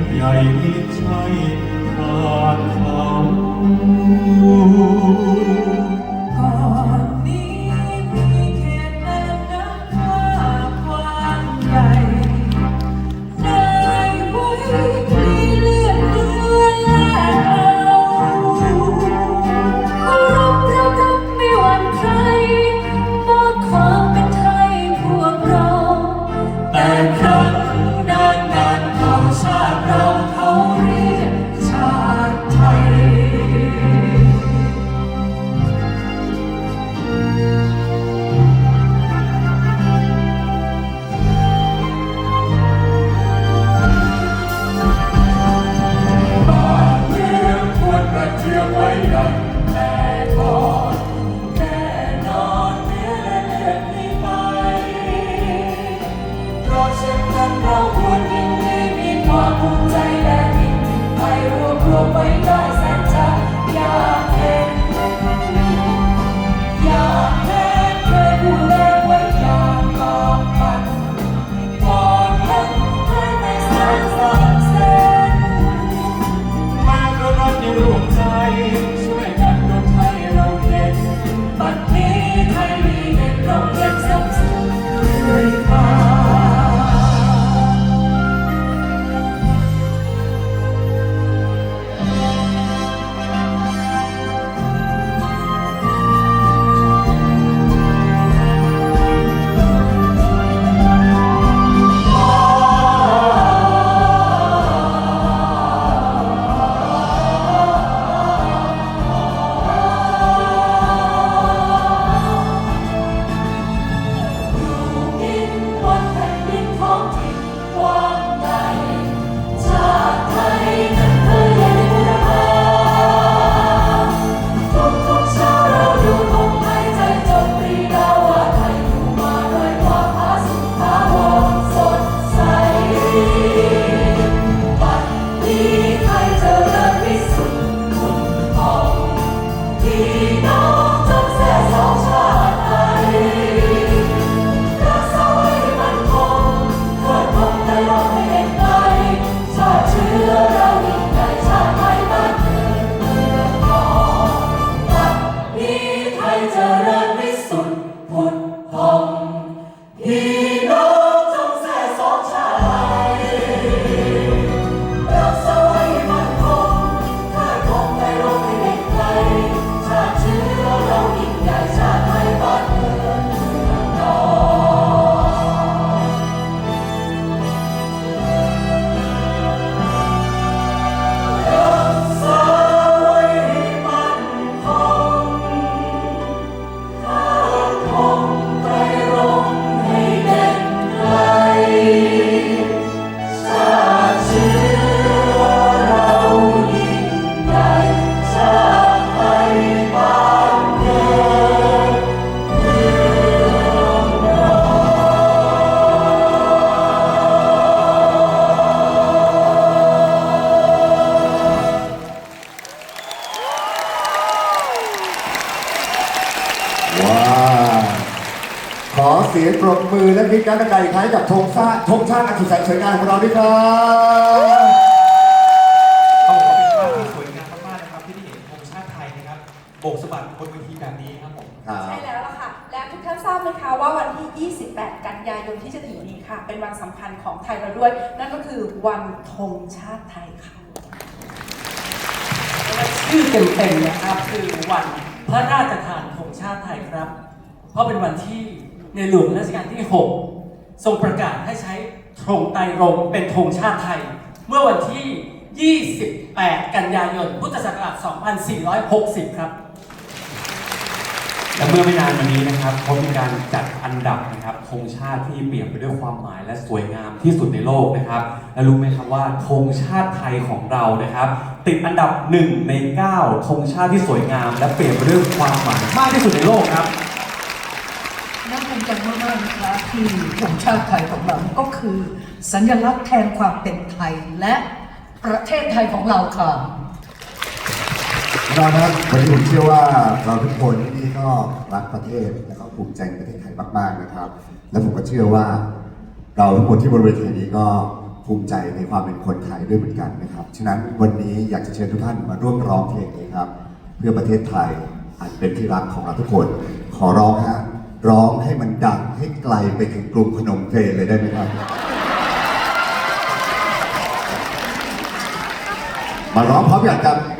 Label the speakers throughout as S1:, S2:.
S1: นใหญ่มิใช่ทานเขา เราควรยินดีมีความภูมิใจและยินดีไปรวบรวมไว้
S2: มือและมีการตะไคร้คล้ายกับธงชาติธงชาติอันสุดแสนสวยงามของเราด้วยครับ
S3: ต้องขอเป็นภาพที่สวยงามมากๆนะครับที่ได้เห็นธงชาติไทยนะครับโบกสะบัดบนเวทีแบบนี้ครับผม
S2: ครั
S4: ใช่แล้วล่ะค่ะ และทุกท่านทราบไหมคะว่าวันที่ 28 กันยายนที่จะถึงนี้ค่ะ เป็นวันสำคัญของไทยเราด้วย นั่นก็คือวันธงชาติไทยค่ะ
S1: ชื่อเต็มๆนะครับคือวันพระราชทานธงชาติไทยครับ เพราะเป็นวันที่ ในหลวงรัชกาลที่ 6 ทรงประกาศให้ใช้ธงไตรรงเป็นธงชาติไทย เมื่อวันที่ 28 กันยายน พุทธศักราช 2460 ครับ
S3: และเมื่อไม่นานมานี้นะครับเขามีการจัดอันดับนะครับธงชาติที่เปลี่ยนไปด้วยความหมายและสวยงามที่สุดในโลกนะครับ และรู้ไหมครับว่าธงชาติไทยของเรานะครับ ติดอันดับหนึ่งใน 9ธงชาติที่สวยงาม และเปลี่ยนไปด้วยความหมายมากที่สุดในโลกครับ
S5: น่าภูมิใจมาก ที่ธงชาติไทยของเราก็คือ สัญลักษณ์แทนความเป็นไทยและประเทศไทยของเราค่ะ
S2: เรานะครับวันนี้ผมเชื่อว่าเราทุกคนที่นี่ก็รักประเทศและก็ภูมิใจในประเทศไทยมากๆนะครับ และผมก็เชื่อว่า เราทุกคนที่บนเวทีนี้ก็ภูมิใจในความเป็นคนไทยด้วยเหมือนกันนะครับ ฉะนั้นวันนี้อยากจะเชิญทุกท่านมาร่วมร้องเพลงนี้ครับ เพื่อประเทศไทยอันเป็นที่รักของเราทุกคน ขอร้องฮะ ร้องให้มันดังให้ไกลไปถึงกรุงพนมเทเลยได้ไหมครับ มาร้องพร้อมกันครับข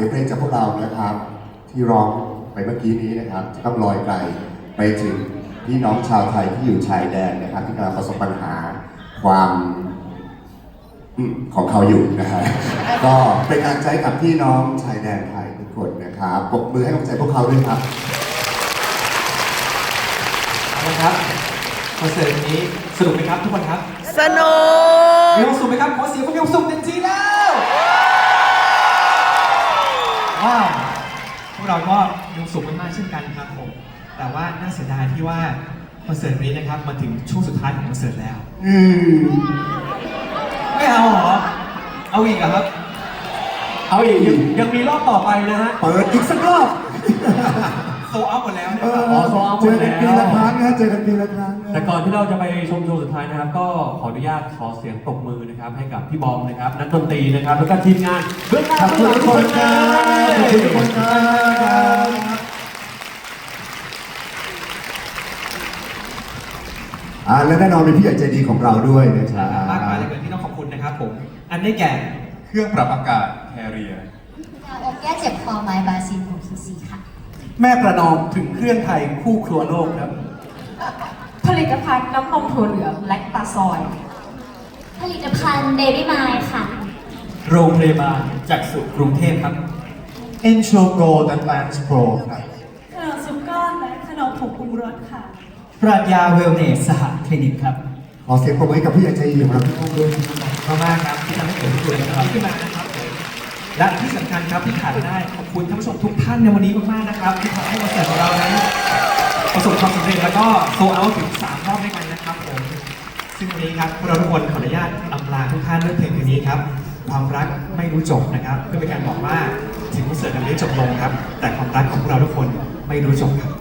S2: สียงเพลงจากพวกเรานะครับ ที่ร้องไปเมื่อกี้นี้นะครับจะต้องลอยไกลไปถึงพี่น้องชาวไทยที่อยู่ชายแดนนะครับ ที่กำลังประสบปัญหาความอืมของเขาอยู่นะฮะก็เป็นกำลังใจกับพี่น้องชายแดนไทยทุกคนนะครับปรบมือให้กำลังใจพวกเขาด้วยครับ
S3: นะครับคอนเสิร์ตนี้สนุกไหมครับทุกคนครับ
S1: สนุก
S3: มีความสุขไหมครับขอเสียงความมีความสุขเต็มที่แล้ว ว้าวพวกเราก็มีความสุขมากๆเช่นกันครับผม แต่ว่าน่าเสียดายที่ว่าคอนเสิร์ตนี้นะครับมาถึงช่วงสุดท้ายของคอนเสิร์ตแล้ว
S2: อืม
S3: ไม่เอาเหรอ เอาอีกเหรอครับ เอาอีกยังยังมีรอบต่อไปนะฮะ
S2: เปิดอีกสักรอบ
S3: โซเอาหมดแล้วนะ
S2: เอ
S3: ครับ
S2: อ
S3: โซเอาหม
S2: เจ
S3: ด
S2: อกันปี
S3: แล้
S2: ละ
S3: ว
S2: ครั้งนะเจอกันปีละครั้งนะ
S3: แต่ก่อนที่เราจะไปชมโชว์สุดท้ายนะครับ ก็ขออนุญาตขอเสียงปรบมือนะครับให้กับพี่บอมนะครับนักดนตรีนะครับแล้วก็ทีมงานเบื้องหน้า
S2: ขอบคุณทุกคนครับขอบคุณทุกคนครับอ่าและแน่นอนมีพี่ใหญ่ใจดีของเราด้วยนะครับ
S3: มากมายเลยเกินที่ต้องขอบคุณนะครับผม อันได้แก่ เครื่องปรับอากาศแคเรีย
S6: ยาอมแก้เจ็บคอไม้บาซินของคีซีค่ะ
S3: แม่ประนอมถึงเครื่องไทยคู่ครัวโลกครับ
S4: ผลิตภัณฑ์น้ำนมถั่วเหลืองแลคตาซอย
S6: ผลิตภัณฑ์เดลี่มายค่ะ
S3: โรงพยาบาลจากสุกรุงเทพครับ
S2: Intro Gold Advance Pro ครับ
S4: ขนมซุปก้อนและขนมผงปรุงรสค่ะ
S3: ปรัชญาเวลเนสสหคลินิกครับ
S2: ขอเสียงปรบมือให้กับพี่ใหญ่ใจดีของเราทุกคนด้วยนะครับ
S3: ขอบคุณมากครับที่ทำให้เกิดที่ตัวเองครับขึ้นมานะครับผม และที่สำคัญครับที่ขาดไม่ได้ ขอบคุณท่านผู้ชมทุกท่านในวันนี้มากๆนะครับ ที่ทำให้คอนเสิร์ตของเรานั้นประสบความสำเร็จแล้วก็โซเอาถึง 3 รอบด้วยกันนะครับผมซึ่งวันนี้ครับเราทุกคนขออนุญาตอำลาทุกท่านด้วยเพลงเพลงนี้ครับ ความรักไม่รู้จบนะครับเพื่อเป็นการบอกว่าถึงคอนเสิร์ตกันนี้จบลงครับ แต่ความรักของพวกเราทุกคนไม่รู้จบครับ